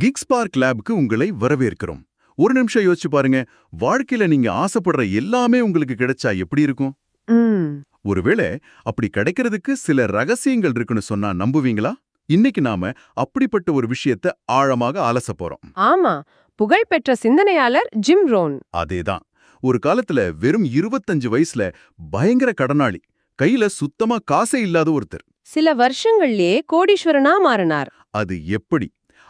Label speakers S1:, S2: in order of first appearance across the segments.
S1: Kicks park லேப்க்கு உங்களை வரவேற்கிறோம். ஒரு நிமிஷம் யோசிச்சு பாருங்க வாழ்க்கையில நீங்க ஆசைப்படுற எல்லாமே உங்களுக்கு கிடைச்சா எப்படி இருக்கும்? ஒருவேளை அப்படி கிடைக்கிறதுக்கு சில ரகசியங்கள் இருக்குன்னு சொன்னா நம்புவீங்களா? இன்னைக்கு நாம அப்படிப்பட்ட ஒரு விஷயத்த ஆழமாக அலச போறோம்.
S2: ஆமா புகழ்பெற்ற சிந்தனையாளர் ஜிம் ரோன்.
S1: அதேதான். ஒரு காலத்துல வெறும் 25 வயசுல பயங்கர கடனாளி கையில சுத்தமா காசே இல்லாத ஒருத்தர்.
S2: சில வருஷங்கள்லயே கோடீஸ்வரனா மாறினார்.
S1: அது எப்படி?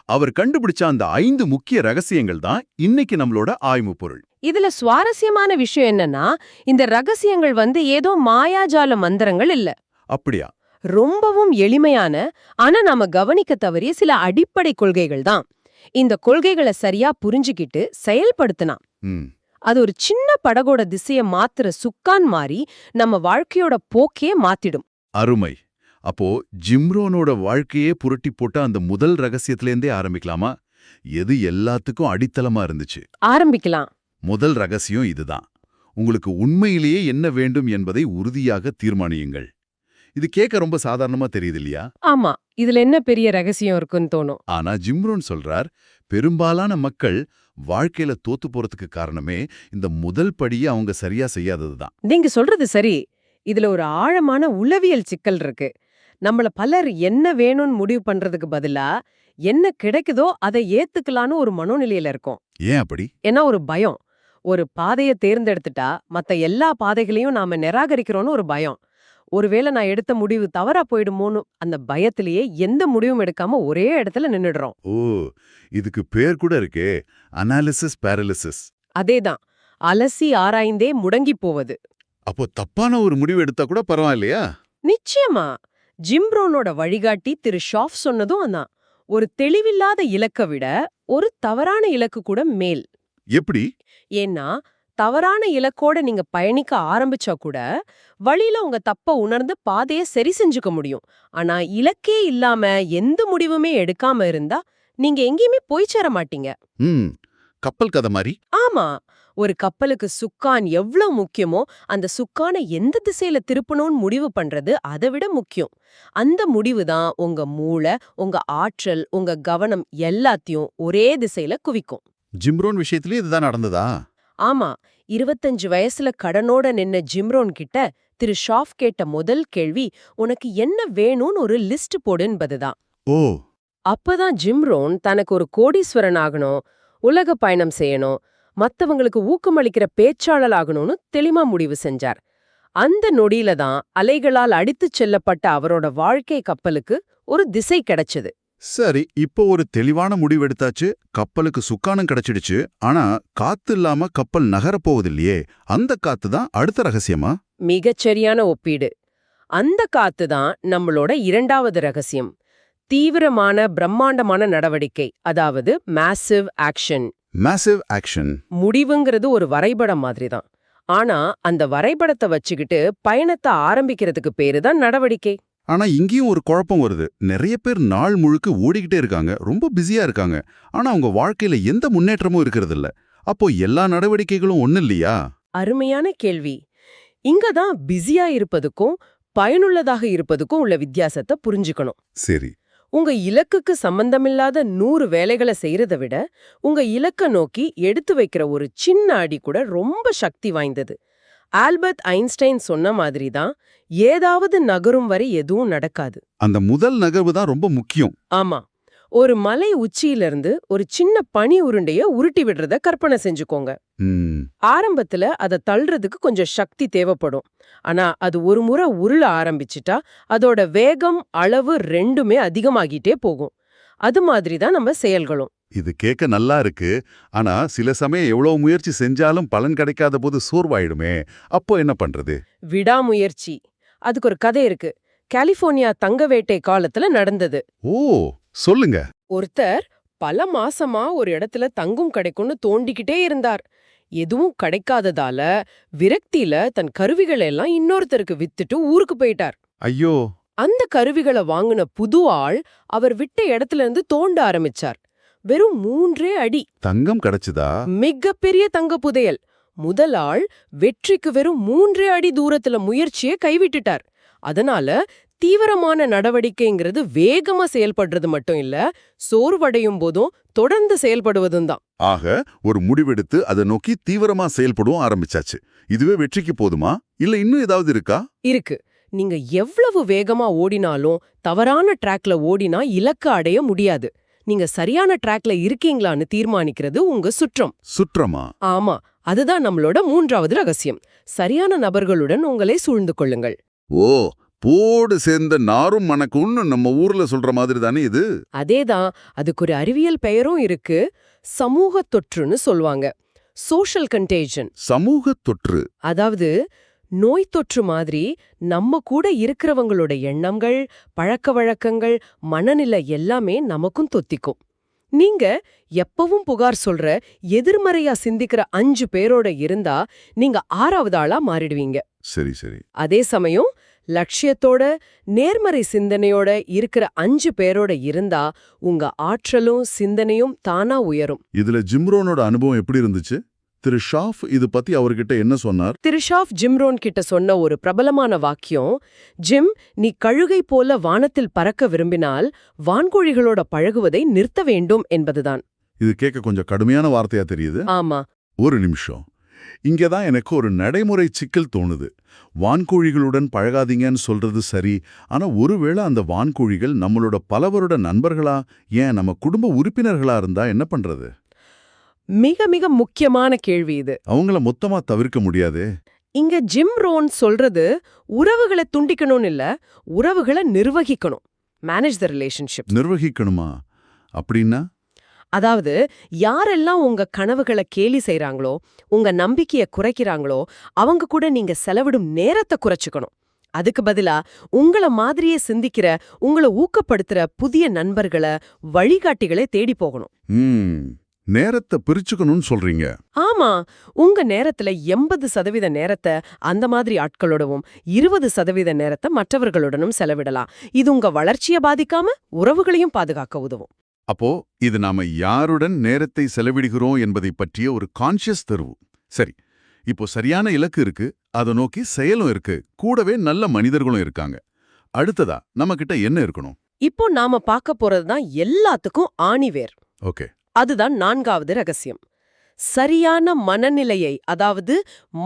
S1: அவர் கண்டுபிடிச்ச அந்த ஐந்து முக்கிய ரகசியங்கள் தான் இன்னைக்கு நம்மளோட ஆய்வு பொருள்.
S2: இதுல சுவாரஸ்யமான விஷயம் என்னன்னா இந்த ரகசியங்கள் வந்து ஏதோ மாயாஜால மந்திரங்கள் இல்ல.
S1: அப்படியா?
S2: ரொம்பவும் எளிமையான ஆனா நாம கவனிக்க தவறிய சில அடிப்படை கொள்கைகள் தான். இந்த கொள்கைகளை சரியா புரிஞ்சுக்கிட்டு செயல்படுத்தினா அது ஒரு சின்ன படகோட திசைய மாத்துற சுக்கான் மாறி நம்ம வாழ்க்கையோட போக்கே மாத்திடும்.
S1: அருமை. அப்போ ஜிம்ரோனோட வாழ்க்கையே புரட்டி போட்ட அந்த முதல் ரகசியத்திலேருந்தே ஆரம்பிக்கலாமா? எது எல்லாத்துக்கும் அடித்தளமா இருந்துச்சு?
S2: ஆரம்பிக்கலாம்.
S1: முதல் ரகசியம் இதுதான். உங்களுக்கு உண்மையிலேயே என்ன வேண்டும் என்பதை உறுதியாக தீர்மானியுங்கள். இது கேட்க ரொம்ப சாதாரணமா தெரியுது இல்லையா
S2: ஆமா இதுல என்ன பெரிய ரகசியம் இருக்குன்னு தோணும்.
S1: ஆனா ஜிம்ரோன் சொல்றார் பெரும்பாலான மக்கள் வாழ்க்கையில தோத்து போறதுக்கு காரணமே இந்த முதல் படியை அவங்க சரியா செய்யாததுதான்.
S2: நீங்க சொல்றது சரி. இதுல ஒரு ஆழமான உளவியல் சிக்கல் இருக்கு. நம்மள பலர் என்ன வேணும்னு முடிவு பண்றதுக்கு பதிலா என்ன கிடைக்குதோ அதை ஏத்துக்கலான்னு ஒரு மனோநிலையில இருக்கோம்.
S1: ஏன் அப்படி?
S2: ஏன்னா ஒரு பயம். ஒரு பாதையை தேர்ந்தெடுத்துட்டா மத்த எல்லா பாதைகளையும் நாம நிராகரிக்கிறோம்னு ஒரு பயம். ஒருவேளை நான் எடுத்த முடிவு தவறா போயிடுமோன்னு அந்த பயத்திலேயே எந்த முடிவும் எடுக்காம ஒரே இடத்துல நின்னுடுறோம்.
S1: ஓ இதுக்கு பேர் கூட இருக்கே அனாலிசிஸ் பேரலிசிஸ்
S2: அதேதான். அலசி ஆராய்ந்தே முடங்கி போவது.
S1: அப்போ தப்பான ஒரு முடிவு எடுத்தா கூட பரவாயில்லையா?
S2: நிச்சயமா. ஜிம்ப்ரோனோட வழிகாட்டி திரு ஷாஃப் சொன்னதும் அதான். ஒரு தெளிவில்லாத இலக்க விட ஒரு தவறான இலக்கு கூட மேல்.
S1: எப்படி?
S2: ஏன்னா தவறான இலக்கோட நீங்க பயணிக்க ஆரம்பிச்சா கூட வழியில உங்க தப்ப உணர்ந்து பாதைய சரி செஞ்சுக்க முடியும். ஆனா இலக்கே இல்லாம எந்த முடிவுமே எடுக்காம இருந்தா நீங்க எங்கேயுமே போய் சேர மாட்டீங்க.
S1: கப்பல் கதை மாதிரி?
S2: ஆமா. ஒரு கப்பலுக்கு சுக்கான் எவ்வளவு முக்கியமோ அந்த சுக்கானை எந்த திசையில திருப்பணும்னு முடிவு பண்றது அதை விட முக்கியம். அந்த முடிவு தான் உங்க மூளை உங்க ஆற்றல் உங்க கவனம் எல்லாத்தையும் ஒரே திசையில குவிக்கும்.
S1: ஜிம்ரோன் விஷயத்திலே இதுதான் நடந்ததா?
S2: ஆமா. இருபத்தஞ்சு வயசுல கடனோட நின்ன ஜிம்ரோன் கிட்ட திரு ஷாஃப் கேட்ட முதல் கேள்வி உனக்கு என்ன வேணும்னு ஒரு லிஸ்ட் போடு என்பதுதான்
S1: ஓ.
S2: அப்பதான் ஜிம்ரோன் தனக்கு ஒரு கோடீஸ்வரன் ஆகணும் உலக பயணம் செய்யணும் மத்தவங்களுக்கு ஊக்கமளிக்கிற பேச்சாளர் ஆகணும்னு தெளிவா முடிவு செஞ்சார். அந்த நொடியில தான் அலைகளால் அடித்துச் செல்லப்பட்ட அவரோட வாழ்க்கை கப்பலுக்கு ஒரு திசை கிடைச்சது.
S1: சரி இப்போ ஒரு தெளிவான முடிவு எடுத்தாச்சு. கப்பலுக்கு சுக்கானம் கிடைச்சிடுச்சு. ஆனா காத்து இல்லாம கப்பல் நகரப் போவதில்லையே. அந்த காத்து தான் அடுத்த ரகசியமா?
S2: மிகச்சரியான ஒப்பீடு. அந்த காத்து தான் நம்மளோட இரண்டாவது ரகசியம். தீவிரமான பிரம்மாண்டமான நடவடிக்கை. அதாவது மேசிவ் ஆக்ஷன்
S1: மேசிவ் ஆக்ஷன்
S2: முடிவுங்கிறது ஒரு வரைபடம் மாதிரி தான் ஆனா அந்த வரைபடத்தை வச்சுக்கிட்டு பயணத்தை ஆரம்பிக்கிறதுக்கு பேரு தான் நடவடிக்கை.
S1: ஆனா இங்கேயும் ஒரு குழப்பம் வருது. நிறைய பேர் நாள் முழுக்க ஓடிக்கிட்டே இருக்காங்க. ரொம்ப பிஸியா இருக்காங்க. ஆனா அவங்க வாழ்க்கையில எந்த முன்னேற்றமும் இருக்கிறது இல்ல அப்போ எல்லா நடவடிக்கைகளும் ஒண்ணு இல்லையா?
S2: அருமையான கேள்வி. இங்க தான் பிஸியா இருப்பதுக்கும் பயனுள்ளதாக இருப்பதுக்கும் உள்ள வித்தியாசத்தை புரிஞ்சுக்கணும்.
S1: சரி.
S2: உங்க இலக்குக்கு சம்பந்தமில்லாத நூறு வேலைகளை செய்யறத விட உங்க இலக்க நோக்கி எடுத்து வைக்கிற ஒரு சின்ன அடி கூட ரொம்ப சக்தி வாய்ந்தது. ஆல்பர்ட் ஐன்ஸ்டைன் சொன்ன மாதிரி தான் ஏதாவது நகரும் வரை எதுவும் நடக்காது.
S1: அந்த முதல் நகர்வு தான் ரொம்ப முக்கியம்.
S2: ஆமா. ஒரு மலை உச்சியிலிருந்து ஒரு சின்ன பனி உருண்டைய உருட்டி விடுறத கற்பனை செஞ்சுக்கோங்க. ஆரம்பத்துல அதை தள்ளுறதுக்கு கொஞ்சம் சக்தி தேவைப்படும். ஆனா அது ஒரு முறை உருள ஆரம்பிச்சிட்டா அதோட வேகம் அளவு ரெண்டுமே அதிகமாகிட்டே போகும். அது மாதிரி தான் நம்ம செயல்களும்.
S1: இது கேட்க நல்லா இருக்கு. ஆனா சில சமயம் எவ்வளவு முயற்சி செஞ்சாலும் பலன் கிடைக்காத போது சோர்வாயிடுமே. அப்போ என்ன பண்றது?
S2: விடாமுயற்சி. அதுக்கு ஒரு கதை இருக்கு. கலிபோர்னியா தங்க வேட்டை காலத்துல நடந்தது.
S1: ஓ! சொல்லுங்க.
S2: ஒருத்தர் பல மாசமா ஒரு இடத்துல தங்கும் கிடைக்கும்னு தோண்டிக்கிட்டே இருந்தார். எதுவும் கிடைக்காததால விரக்தியில தன் கருவிகளை எல்லாம் இன்னொருத்தருக்கு வித்துட்டு ஊருக்கு போயிட்டார்.
S1: ஐயோ!
S2: அந்த கருவிகளை வாங்குன புது ஆள் அவர் விட்ட இடத்துல இருந்து தோண்ட ஆரம்பிச்சார். வெறும் மூன்றே அடி.
S1: தங்கம் கிடைச்சதா?
S2: மிகப்பெரிய தங்க புதையல். முதல் ஆள் வெற்றிக்கு வெறும் மூன்றே அடி தூரத்துல முயற்சியை கைவிட்டுட்டார். அதனால தீவிரமான நடவடிக்கைங்கிறது வேகமா செயல்படுறது மட்டும் இல்ல சோர்வடையும் போதும் தொடர்ந்து செயல்படுவதும் தான்.
S1: ஆக ஒரு முடிவெடுத்து அதை நோக்கி தீவிரமா செயல்படவும் ஆரம்பிச்சாச்சு. இதுவே வெற்றிக்கு போதுமா? இல்ல இன்னும் ஏதாவது இருக்கா?
S2: இருக்கு. நீங்க எவ்வளவு வேகமா ஓடினாலும் தவறான ட்ராக்ல ஓடினா இலக்கு அடைய முடியாது. நீங்க சரியான ட்ராக்ல இருக்கீங்களான்னு தீர்மானிக்கிறது உங்க சுற்றம்.
S1: சுற்றமா?
S2: ஆமா அதுதான் நம்மளோட மூன்றாவது ரகசியம். சரியான நபர்களுடன் உங்களை சூழ்ந்து கொள்ளுங்கள்.
S1: ஓ போடு சேர்ந்த நாரும் மணக்கும்னு நம்ம ஊர்ல சொல்ற மாதிரி தானே இது?
S2: அதேதான். அதுக்கு ஒரு அறிவியல் பெயரும் இருக்கு. சமூக தொற்றுன்னு சொல்லுவாங்க. சோஷியல் கண்டேஜன்
S1: சமூக தொற்று.
S2: அதாவது நோய் தொற்று மாதிரி நம்ம கூட இருக்கிறவங்களோட எண்ணங்கள் பழக்க வழக்கங்கள் மனநிலை எல்லாமே நமக்கும் தொத்திக்கும். நீங்க எப்பவும் புகார் சொல்ற எதிர்மறையா சிந்திக்கிற அஞ்சு பேரோட இருந்தா நீங்க ஆறாவது ஆளா மாறிடுவீங்க.
S1: சரி சரி.
S2: அதே சமயம் லட்சியத்தோட நேர்மறை சிந்தனையோட இருக்கிற அஞ்சு பேரோட இருந்தா உங்க ஆற்றலும் சிந்தனையும் தானா உயரும்.
S1: இதுல ஜிம்ரோனோட அனுபவம் எப்படி இருந்துச்சு? திரு ஷாஃப் இது பத்தி அவர்கிட்ட என்ன சொன்னார்?
S2: திரிஷாஃப் ஜிம்ரோன் கிட்ட சொன்ன ஒரு பிரபலமான வாக்கியம் ஜிம் நீ கழுகை போல வானத்தில் பறக்க விரும்பினால் வான்கோழிகளோட பழகுவதை நிறுத்த வேண்டும் என்பதுதான்.
S1: இது கேட்க கொஞ்சம் கடுமையான வார்த்தையா தெரியுது?
S2: ஆமா.
S1: ஒரு நிமிஷம். இங்கதான் எனக்கு ஒரு நடைமுறை சிக்கல் தோணுது. வான்கோழிகளுடன் பழகாதீங்கன்னு சொல்றது சரி ஆனா ஒருவேளை அந்த வான்கோழிகள் நம்மளோட பலவரோட நண்பர்களா ஏன் நம்ம குடும்ப உறுப்பினர்களா இருந்தா என்ன பண்றது?
S2: மிக மிக முக்கியமான கேள்வி இது.
S1: அவங்கள மொத்தமா தவிர்க்க முடியாதே.
S2: இங்க ஜிம் ரோன் சொல்றது உறவுகளை துண்டிக்கணும்னு இல்ல உறவுகளை நிர்வகிக்கணும். மேனேஜ் த ரிலேஷன்ஷிப்
S1: நிர்வகிக்கணுமா? அப்படின்னா?
S2: அதாவது யாரெல்லாம் உங்க கனவுகளை கேலி செய்றாங்களோ உங்க நம்பிக்கைய குறைக்கிறாங்களோ அவங்க கூட நீங்க செலவிடும் நேரத்தை குறைச்சுக்கணும். அதுக்கு பதிலா உங்கள மாதிரியே சிந்திக்கிற உங்களை ஊக்கப்படுத்துற புதிய நண்பர்களை வழிகாட்டிகளை தேடி போகணும்.
S1: நேரத்தை பிரிச்சுக்கணும்னு சொல்றீங்க.
S2: ஆமா உங்க நேரத்துல எண்பது சதவீத நேரத்தை அந்த மாதிரி ஆட்களோடவும் இருபது சதவீத நேரத்தை மற்றவர்களுடனும் செலவிடலாம். இது உங்க வளர்ச்சியை பாதிக்காம உறவுகளையும் பாதுகாக்க உதவும்.
S1: அப்போ இது நாம யாருடன் நேரத்தை செலவிடுகிறோம் என்பதை பற்றிய ஒரு கான்ஷியஸ் தெருவு. சரி இப்போ சரியான இலக்கு இருக்கு அதை நோக்கி செயலும் இருக்கு கூடவே நல்ல மனிதர்களும் இருக்காங்க. அடுத்ததா நம்ம கிட்ட என்ன இருக்கணும்?
S2: இப்போ நாம பார்க்க போறதுதான் எல்லாத்துக்கும் ஆணிவேர்.
S1: ஓகே.
S2: அதுதான் நான்காவது ரகசியம். சரியான மனநிலையை அதாவது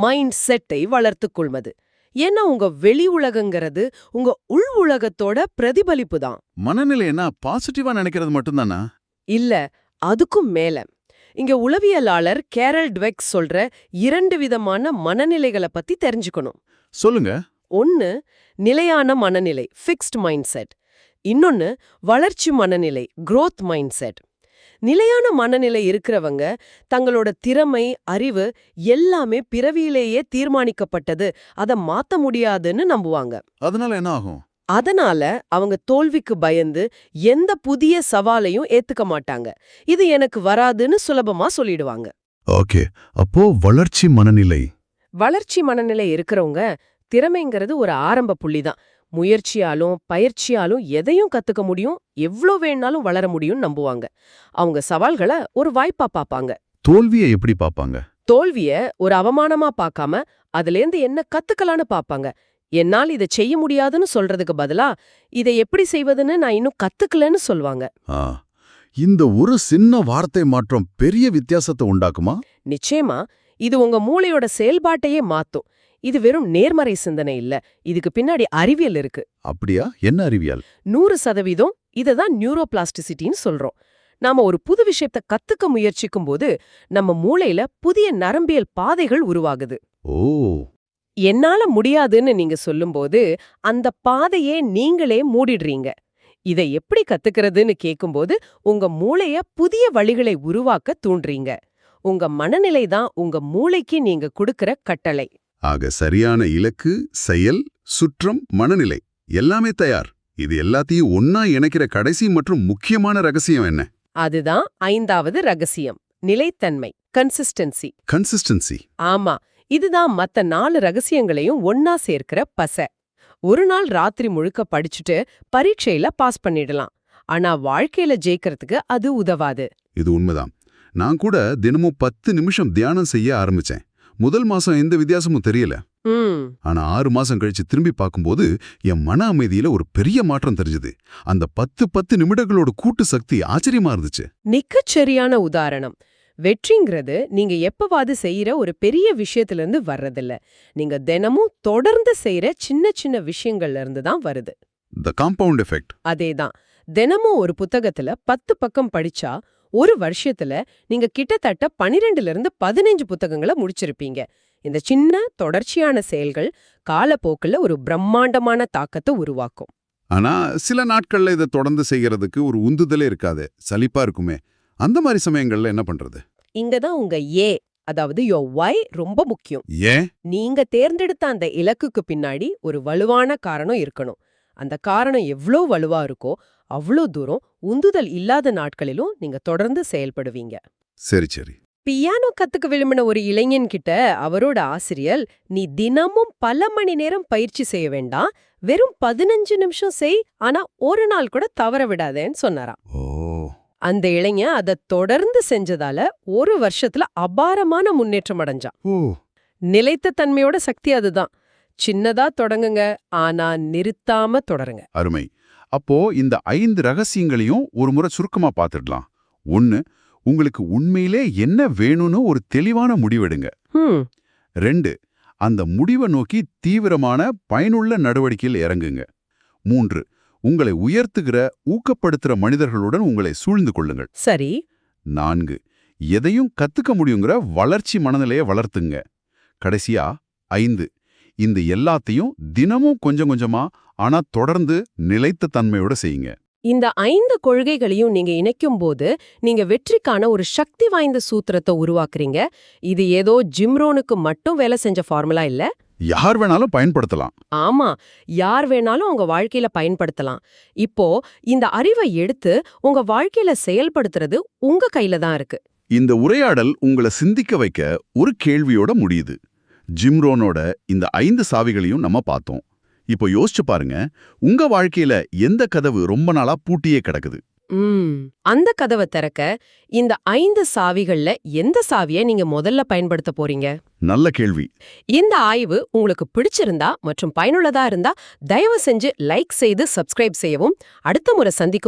S2: மைண்ட் செட்டை வளர்த்துக் கொள்வது. ஏன்னா உங்க வெளி உலகங்கிறது உங்க உள் உலகத்தோட பிரதிபலிப்பு தான்.
S1: மனநிலைன்னா பாசிட்டிவா நினைக்கிறது மட்டும்தானா?
S2: இல்ல அதுக்கும் மேல. இங்க உளவியலாளர் கேரல் டுவெக் சொல்ற இரண்டு விதமான மனநிலைகளை பத்தி தெரிஞ்சுக்கணும்.
S1: சொல்லுங்க.
S2: ஒன்னு நிலையான மனநிலை ஃபிக்ஸ்ட் மைண்ட் செட் இன்னொன்னு வளர்ச்சி மனநிலை growth மைண்ட் செட் நிலையான மனநிலை இருக்கிறவங்க தங்களோட திறமை அறிவு எல்லாமே பிறவியிலேயே தீர்மானிக்கப்பட்டது. அதை மாத்த முடியாதுன்னு நம்புவாங்க.
S1: அதனால என்ன ஆகும்?
S2: அதனால அவங்க தோல்விக்கு பயந்து எந்த புதிய சவாலையும் ஏத்துக்க மாட்டாங்க. இது எனக்கு வராதுன்னு சுலபமா சொல்லிடுவாங்க.
S1: ஓகே. அப்போ வளர்ச்சி மனநிலை.
S2: வளர்ச்சி மனநிலை இருக்கிறவங்க திறமைங்கிறது ஒரு ஆரம்ப புள்ளிதான். முயற்சியாலும் பயிற்சியாலும் எதையும் கத்துக்க முடியும் எவ்ளோ வேணாலும் வளர முடியும்னு நம்புவாங்க. அவங்க சவால்களை ஒரு வாய்ப்பா பாப்பாங்க.
S1: தோல்வியை எப்படி பாப்பாங்க?
S2: தோல்விய ஒரு அவமானமா பார்க்காம அதுலேருந்து என்ன கத்துக்கலான்னு பாப்பாங்க. என்னால் இதை செய்ய முடியாதுன்னு சொல்றதுக்கு பதிலா இதை எப்படி செய்வதுன்னு நான் இன்னும் கத்துக்கலன்னு சொல்லுவாங்க
S1: ஆ. இந்த ஒரு சின்ன வார்த்தை மாற்றம் பெரிய வித்தியாசத்தை உண்டாக்குமா?
S2: நிச்சயமா இது உங்க மூளையோட செயல்பாட்டையே மாத்தும். இது வெறும் நேர்மறை சிந்தனை இல்ல. இதுக்கு பின்னாடி அறிவியல் இருக்கு.
S1: அப்படியா? என்ன அறிவியல்?
S2: நூறு சதவீதம் இதை தான் நியூரோபிளாஸ்டிசிட்டின்னு சொல்றோம். நாம ஒரு புது விஷயத்தை கத்துக்க முயற்சிக்கும் போது நம்ம மூளையில புதிய நரம்பியல் பாதைகள் உருவாகுது.
S1: ஓ.
S2: என்னால முடியாதுன்னு நீங்க சொல்லும்போது அந்த பாதையே நீங்களே மூடிடுறீங்க. இதை எப்படி கத்துக்கிறதுன்னு கேக்கும்போது உங்க மூளைய புதிய வழிகளை உருவாக்க தூண்டுறீங்க. உங்க மனநிலை தான் உங்க மூளைக்கு நீங்க கொடுக்கிற கட்டளை.
S1: ஆக சரியான இலக்கு செயல் சுற்றம் மனநிலை எல்லாமே தயார். இது எல்லாத்தையும் ஒன்னா இணைக்கிற கடைசி மற்றும் முக்கியமான ரகசியம் என்ன?
S2: அதுதான் ஐந்தாவது ரகசியம். நிலைத்தன்மை கன்சிஸ்டன்சி
S1: கன்சிஸ்டன்சி
S2: ஆமா இதுதான் மத்த நாலு ரகசியங்களையும் ஒன்னா சேர்க்கிற பச. ஒரு நாள் ராத்திரி முழுக்க படிச்சுட்டு பரீட்சையில பாஸ் பண்ணிடலாம். ஆனா வாழ்க்கையில ஜெயிக்கிறதுக்கு அது உதவாது.
S1: இது உண்மைதான். நான் கூட தினமும் பத்து நிமிஷம் தியானம் செய்ய ஆரம்பிச்சேன். முதல் மாசம் எந்த வித்தியாசமும் தெரியல. ஆனா ஆறு மாசம் கழிச்சு திரும்பி பார்க்கும்போது என் மன அமைதியில ஒரு பெரிய மாற்றம் தெரிஞ்சது. அந்த பத்து பத்து நிமிடங்களோட கூட்டு சக்தி ஆச்சரியமா இருந்துச்சு.
S2: மிகச் சரியான உதாரணம். வெற்றிங்கிறது நீங்க எப்பவாது செய்யற ஒரு பெரிய விஷயத்துல இருந்து வர்றதில்ல. நீங்க தினமும் தொடர்ந்து செய்யற சின்ன சின்ன விஷயங்கள்ல இருந்து தான் வருது.
S1: த காம்பவுண்ட் எஃபெக்ட்
S2: அதேதான். தினமும் ஒரு புத்தகத்துல பத்து பக்கம் படிச்சா ஒரு வருஷத்துல நீங்க கிட்டத்தட்ட பனிரெண்டுல இருந்து பதினைஞ்சு புத்தகங்களை முடிச்சிருப்பீங்க. இந்த சின்ன தொடர்ச்சியான செயல்கள் காலப்போக்குல ஒரு பிரம்மாண்டமான தாக்கத்தை உருவாக்கும்.
S1: ஆனா சில நாட்கள்ல இதை தொடர்ந்து செய்யறதுக்கு ஒரு உந்துதலே இருக்காது. சலிப்பா இருக்குமே. அந்த மாதிரி சமயங்கள்ல என்ன பண்றது?
S2: இங்கதான் உங்க ஏ அதாவது யோ ஒய் ரொம்ப முக்கியம்.
S1: ஏன்?
S2: நீங்க தேர்ந்தெடுத்த அந்த இலக்குக்கு பின்னாடி ஒரு வலுவான காரணம் இருக்கணும். அந்த காரணம் எவ்ளோ வலுவா இருக்கோ அவ்ளோ தூரம் உந்துதல் இல்லாத நாட்களிலும் நீங்க தொடர்ந்து செயல்படுவீங்க.
S1: சரி சரி.
S2: பியானோ கத்துக்க விரும்பின ஒரு இளைஞன் கிட்ட அவரோட ஆசிரியர் நீ தினமும் பல மணி நேரம் பயிற்சி செய்ய வேண்டாம். வெறும் பதினஞ்சு நிமிஷம் செய். ஆனா ஒரு நாள் கூட தவற விடாதேன்னு சொன்னாராம்.
S1: ஓ.
S2: அந்த இளைஞன் அதை தொடர்ந்து செஞ்சதால ஒரு வருஷத்துல அபாரமான முன்னேற்றம் அடைஞ்சான். நிலைத்த தன்மையோட சக்தி அதுதான். சின்னதா தொடங்குங்க ஆனா நிறுத்தாம தொடருங்க.
S1: அருமை. அப்போ இந்த ஐந்து ரகசியங்களையும் ஒரு முறை சுருக்கமா பார்த்துடலாம் ஒன்னு உங்களுக்கு உண்மையிலே என்ன வேணும்னு ஒரு தெளிவான முடிவெடுங்க. ரெண்டு அந்த முடிவை நோக்கி தீவிரமான பயனுள்ள நடவடிக்கையில் இறங்குங்க. மூன்று உங்களை உயர்த்துகிற ஊக்கப்படுத்துற மனிதர்களுடன் உங்களை சூழ்ந்து கொள்ளுங்கள்.
S2: சரி.
S1: நான்கு எதையும் கத்துக்க முடியுங்கிற வளர்ச்சி மனநிலையை வளர்த்துங்க. கடைசியா ஐந்து இந்த எல்லாத்தையும் தினமும் கொஞ்சம் கொஞ்சமா ஆனா தொடர்ந்து நிலைத்த தன்மையோட செய்யுங்க.
S2: இந்த ஐந்து கொள்கைகளையும் நீங்க இணைக்கும் போது நீங்க வெற்றிக்கான ஒரு சக்தி வாய்ந்த சூத்திரத்தை உருவாக்குறீங்க. இது ஏதோ ஜிம்ரோனுக்கு மட்டும் வேலை செஞ்ச ஃபார்முலா இல்ல?
S1: யார் வேணாலும் பயன்படுத்தலாம்.
S2: ஆமா யார் வேணாலும் உங்க வாழ்க்கையில பயன்படுத்தலாம். இப்போ இந்த அறிவை எடுத்து உங்க வாழ்க்கையில செயல்படுத்துறது உங்க கையில தான் இருக்கு.
S1: இந்த உரையாடல் உங்களை சிந்திக்க வைக்க ஒரு கேள்வியோட முடியுது. ஜிம்ரோனோட இந்த ஐந்து சாவிகளையும் நம்ம பார்த்தோம். இப்போ யோசிச்சு பாருங்க உங்க வாழ்க்கையில எந்த கதவு ரொம்ப நாளா பூட்டியே கிடக்குது?
S2: அந்த கதவை திறக்க இந்த ஐந்து சாவிகள்ல எந்த சாவியை நீங்க முதல்ல பயன்படுத்த போறீங்க?
S1: நல்ல கேள்வி.
S2: இந்த ஆய்வு உங்களுக்கு பிடிச்சிருந்தா மற்றும் பயனுள்ளதா இருந்தா தயவு செஞ்சு லைக் செய்து சப்ஸ்கிரைப் செய்யவும். அடுத்த முறை சந்திக்கும்